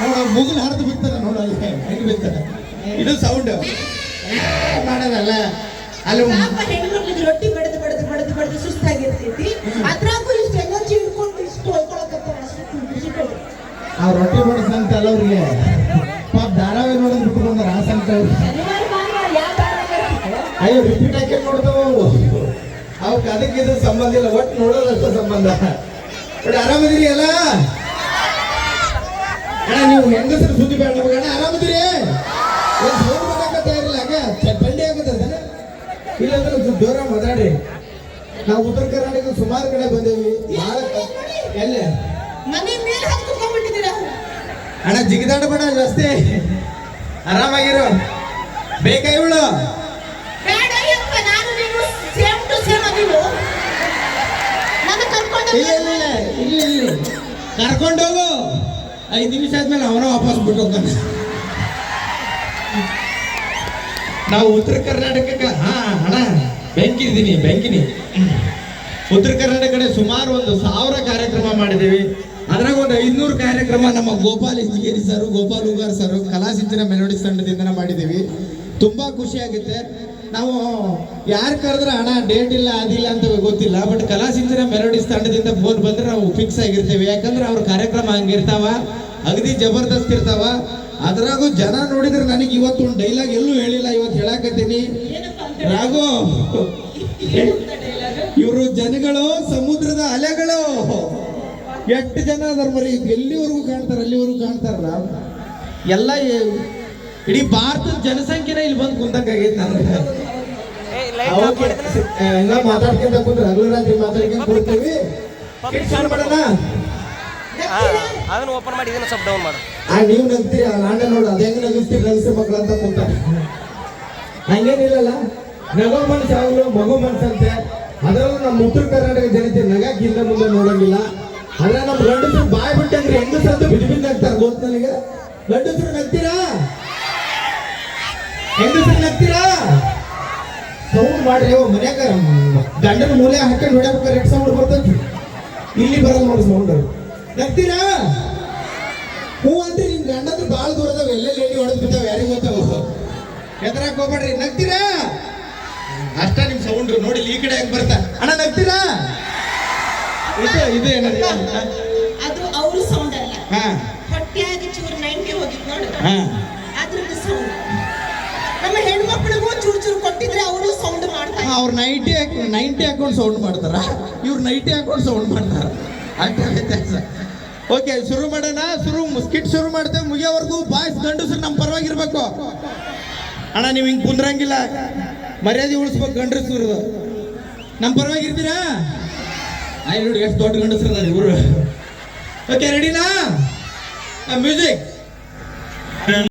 ನೋಡ ಮುಗಿಲು ಹರಿದು ಬಿಡ್ತಾರೆ ನೋಡು ಅಲ್ಲಿ ಹೆಂಗ್ ಬಿಡ್ತಾರೆ ಇದು ಸೌಂಡ್ ಮಾಡೋದಲ್ಲ. ಅಲ್ಲಿ ಹೆಣ್ಮಕ್ಳಿಗೆ ರೊಟ್ಟಿ ಬಡದು ಬಡದು ಬಡದು ಬಡದು ಸುಸ್ತಾಗಿರ್ತೈತಿ. ಅದ್ರಾಗೂ ಇಷ್ಟು ಎನರ್ಜಿ ಹಿಡ್ಕೊಂಡು ಇಷ್ಟು ಹೊಯ್ಕೊಳಕತ್ತಾರ. ಆ ರೊಟ್ಟಿ ಬಡಿಸಂತ ಅವ್ರಿಗೆ. ಪಾಪ ಧಾರಾವಾಹಿ ನೋಡೋದು ಬಿಟ್ಕೊಂಡಾರ ಆ ಸಂತ ಅಯ್ಯೋ ರಿಪೀಟ್ ಹಾಕಿ ನೋಡ್ತಾವ ಅವು? ಅವಕ್ಕೆ ಅದಕ್ಕೆ ಇದು ಸಂಬಂಧ ಇಲ್ಲ. ಒಟ್ಟು ನೋಡೋದಷ್ಟ ಸಂಬಂಧ. ಆರಾಮದಿರಿ ಅಲ್ಲ ಅಣ್ಣ ನೀವು ಹೆಂಗಸರು ಸುದ್ದಿ ಬೇಡ. ನಮಗೆ ಅಣ್ಣ ಆರಾಮದಿರಿ ಒಂದು ಫೋನ್ ಮಾಡಕತ್ತ ಇರಲ್ಲ ಹಂಗ ಚಪ್ಪಂಡಿ ಆಗತ್ತದ ಇಲ್ಲಾಂದ್ರೆ ದೂರ ಮಾತಾಡ್ರಿ. ಮಾತಾಡಿ ನಾವು ಉತ್ತರ ಕರ್ನಾಟಕ ಸುಮಾರು ಕಡೆ ಬಂದೇವಿ. ಭಾಳ ಎಲ್ಲಿ? ಅಣ್ಣ ಜಿಗಿದಾಡ ಬೇಡ ಜಾಸ್ತಿ ಆರಾಮಾಗಿರು. ಬೇಕಾ ಇವಳು? ಕರ್ಕೊಂಡು ಹೋಗು. ಐದು ನಿಮಿಷ ಆದ್ಮೇಲೆ ಅವನ ವಾಪಸ್ ಬಿಟ್ಟು ನಾವು ಉತ್ತರ ಕರ್ನಾಟಕಕ್ಕೆ, ಹಾ ಬೆಂಕಿ ಬೆಂಕಿದ್ದೀನಿ ಬೆಂಕಿನಿ ಉತ್ತರ ಕರ್ನಾಟಕ ಕಡೆ ಸುಮಾರು ಒಂದು ಸಾವಿರ ಕಾರ್ಯಕ್ರಮ ಮಾಡಿದ್ದೀವಿ. ಅದ್ರಾಗ ಒಂದು ಐನೂರು ಕಾರ್ಯಕ್ರಮ ನಮ್ಮ Gopal Injigeri sir, Gopal Ugar sir Kalasinchana melody ತಂಡದಿಂದ ಮಾಡಿದ್ದೀವಿ. ತುಂಬಾ ಖುಷಿ ಆಗುತ್ತೆ. ನಾವು ಯಾರು ಕರೆದ್ರೆ ಹಣ ಡೇಟ್ ಇಲ್ಲ ಅದಿಲ್ಲ ಅಂತ ಗೊತ್ತಿಲ್ಲ. ಬಟ್ ಕಲಾಸಿಂಚನ ಮೆಲೋಡಿಸ್ ತಂಡದಿಂದ ಫೋನ್ ಬಂದ್ರೆ ನಾವು ಫಿಕ್ಸ್ ಆಗಿರ್ತೇವೆ. ಯಾಕಂದ್ರೆ ಅವ್ರ ಕಾರ್ಯಕ್ರಮ ಹಂಗಿರ್ತಾವ ಅಗದಿ ಜಬರ್ದಸ್ತ್ ಇರ್ತಾವ. ಅದ್ರಾಗೂ ಜನ ನೋಡಿದ್ರೆ ನನಗೆ ಇವತ್ತು ಒಂದು ಡೈಲಾಗ್ ಎಲ್ಲೂ ಹೇಳಿಲ್ಲ ಇವತ್ತು ಹೇಳಾಕತ್ತೀನಿ. ರಾಘು ಇವರು ಜನಗಳು ಸಮುದ್ರದ ಅಲೆಗಳು. ಎಷ್ಟು ಜನ ಅದಾರ ಮರಿ? ಎಲ್ಲಿವರೆಗೂ ಕಾಣ್ತಾರ? ಅಲ್ಲಿವರೆಗೂ ಕಾಣ್ತಾರಲ್ಲ. ಎಲ್ಲ ಇಡೀ ಭಾರತದ ಜನಸಂಖ್ಯೆನೇ ಇಲ್ಲಿ ಬಂದು ಕುಂತಂಗಾಗೈತೆ ನನಗೆ. ಮಾತಾಡ್ಕೊಂತ ಕುಂದ್ರೆ ಹಗಲು ರಾತ್ರಿ ಮಾತಾಡ್ಕೊಂತ ಕೊಡ್ತೇವಿ ಶುರು ಅದನ್ನ ಓಪನ್ ಮಾಡಿ ಇದನ್ನ ಸ್ವಲ್ಪ ಡೌನ್ ಮಾಡು. ಆ ನೀವು ನಗ್ತೀರಿ ಆ ನಾಣ್ಯ ನೋಡು ಅದ ಹೆಂಗ್ ನಗಿಸ್ತೀರಿ ನಗಿಸಿ ಮಕ್ಳು ಅಂತ ಹಂಗೇನಿಲ್ಲಲ್ಲ ನಗೋ ಮನ್ಸು ಯಾವಾಗಲೂ ಮಗು ಮನ್ಸಂತೆ ಅದರಲ್ಲೂ ನಮ್ಮ ಉತ್ತರ ಕರ್ನಾಟಕ ಜನತೆ ನಗಾಕ್ ಹಿಂದೆ ಮುಂದೆ ನೋಡಂಗಿಲ್ಲ. ಆದ್ರೆ ನಮ್ಮ ಗಂಡಸರು ಬಾಯ್ ಬಿಟ್ಟಂದ್ರೆ ಹೆಂಗಸರು ಅಂತ ಬಿದ್ದು ಬಿದ್ದು ನಗ್ತಾರೆ ಗೊತ್ತ ನನಗೆ. ಗಂಡಸರು ನಗ್ತೀರಾ? ಹೆಂಗಸರು ನಗ್ತೀರಾ? ಸೌಂಡ್ ಮಾಡ್ರಿ ಮನ್ಯಾಗ. ಗಂಡನ ಮೂಲೆ ಹಾಕೊಂಡು ಹೊಡ್ಯಾಕ ರೆಡ್ ಸೌಂಡ್ ಬರ್ತೈತಿ. ಇಲ್ಲಿ ಬರಲ್ಲ ನೋಡಿ ಸೌಂಡ್ ನಗ್ತೀರಾ? ಹೂ ಅಂತ ನಿಮ್ ಗಂಡಂದ್ರೆ ಭಾಳ ದೂರ ಅದಾವ. ಎಲ್ಲ ಲೇಡಿ ಹೊಡೆದ್ ಬಿದ್ದಾವ ಯಾರಿಗೆ ಗೊತ್ತಾವ ಎದ್ರಾಕ್ ಹೋಗ್ಬೇಡ್ರಿ. ನಗ್ತೀರಾ? ಅಷ್ಟ ನಿಮ್ ಸೌಂಡ್ ನೋಡಿ ಈ ಕಡೆ ಹೆಂಗ್ ಬರ್ತಾ? ಅಣ್ಣ ನಗ್ತೀರಾ? ಇದು ಇದು ಏನದು? ಅದು ಅವ್ರ ಸೌಂಡ್ ಅಲ್ಲ. ಹಾ. ಆಗಿ ಚೂರು ನೈಂಟಿ ಹೋಗಿತ್ತು ನೋಡಿ. ಹಾ. ಸೌಂಡ್ ಮಾಡ್ತಾರೆ ಅವ್ರು ನೈಟಿ ನೈಂಟಿ ಹಾಕೊಂಡು ಸೌಂಡ್ ಮಾಡ್ತಾರ. ಇವ್ರು ನೈಟಿ ಹಾಕೊಂಡು ಸೌಂಡ್ ಮಾಡ್ತಾರ. ಅಂತ ವ್ಯತ್ಯಾಸ ಓಕೆ ಶುರು ಮಾಡೋಣ. ಶುರು ಸ್ಕಿಟ್ ಶುರು ಮಾಡ್ತೇವೆ. ಮುಗಿಯೋವರೆಗೂ ಬಾಯ್ಸ್ ಗಂಡಸರು ನಮ್ಮ ಪರವಾಗಿರ್ಬೇಕು. ಅಣ್ಣ, ನೀವು ಹಿಂಗೆ ಕುಂದ್ರಂಗಿಲ್ಲ. ಮರ್ಯಾದೆ ಉಳಿಸ್ಬೇಕು ಗಂಡಸರು. ನಮ್ಮ ಪರವಾಗಿರ್ತೀರಾ? ಆಯ್ ನೋಡಿ, ಎಷ್ಟು ದೊಡ್ಡ ಗಂಡಸರು ಅದಾರ ಇವರು. ಓಕೆ ರೆಡಿನಾ ಮ್ಯೂಸಿಕ್